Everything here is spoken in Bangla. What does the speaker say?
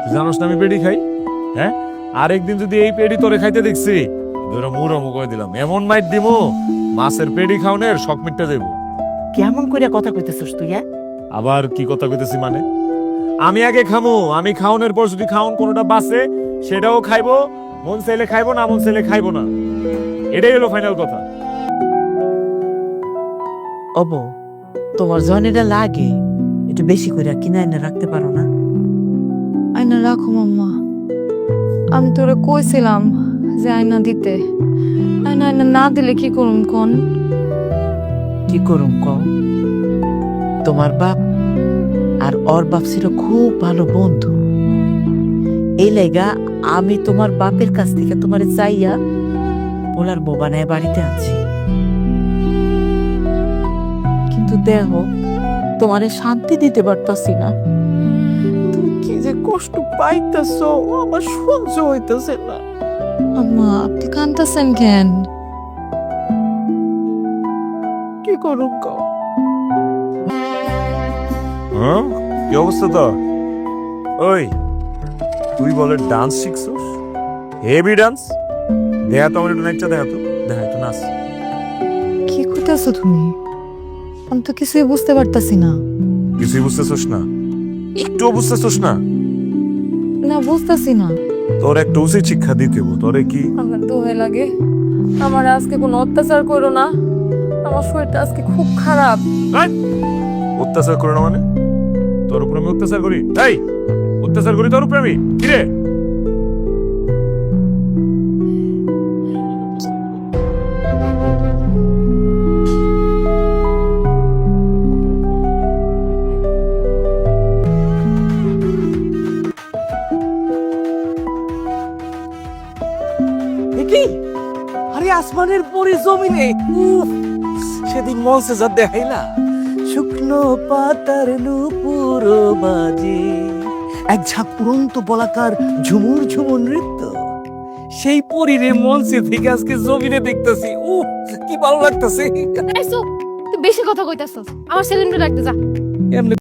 তুই জানোস না আমি পেডি খাই? হ্যাঁ? আরেকদিন যদি এই পেডি তোরে খাইতে দেখছি ধরে মুড়ো দিলাম। এমন মাইট দিমু মাছের পেডি খাওনের শখ মিটতে দেবো। কেমন করে কথা কইতেছস তুই হ্যাঁ? আবার কি কথা কইতেছি মানে? আমি আগে খামু আমি খাওনের পর যদি খাওন কোনোটা বাসে সেটাও খাইবো মন চাইলে খাইবো না মন চাইলে খাইবো না। এটাই হলো ফাইনাল কথা। অব তোমার এটা লাগে একটু বেশি করে কিনে এনে রাখতে পারো না। আয়না রাখো, মাম্মা। আমি তোরে কইছিলাম যে আয়না দিতে। আয়না আয়না না দিলে কি করুম কোন? কি করুম ক তোমার বাপ আর ওর বাপ ছিল খুব ভালো বন্ধু। এই লাইগা আমি তোমার বাপের কাছ থেকে তোমারে চাইয়া ওলার বউ বানায় বাড়িতে আছি কিন্তু দেহ তোমারে শান্তি দিতে পারতাছি না। কষ্ট পাইতেছো আমার সহ্য হইতেছে না। আম্মা আপনি কান্তাছেন কেন? কি করুম ক হ্যাঁ? কি অবস্থা তো? ওই তুই বলে ডান্স শিখছস? হেভি ডান্স দেখা তো আমার একটু নাচটা দেখা তো। দেখা একটু নাচ। কি কইতাছো তুমি? আমি তো কিছুই বুঝতে পারতাছি না। কিছুই বুঝতেছস না। একটুও বুঝতেছস না? না বুঝতাছি না। তোর একটা উচিত শিক্ষা দিতে হইব। তোরে কি? আমার দোহে লাগে। আমার আজকে কোনো অত্যাচার করো না। আমার শরীরটা আজকে খুব খারাপ। এই! অত্যাচার করে না মানে? তোর উপরে আমি অত্যাচার করি? এই অত্যাচার করি তোর উপরে আমি? কিরে কি? আরে আসমানের পরে জমিনে সেদিন মঞ্চে যা দেখাইলা। শুকনো পাতার নুপুর বাজে এক ঝাঁক উড়ন্ত বলাকার ঝুমুর ঝুমুর নৃত্য। সেই পরিরে মঞ্চে থেকে আজকে জমিনে দেখতেছি উফ কি ভালো লাগতেছে। বেশি কথা কইতাছস আমার সেলিমটা রাখতে যা। এমনি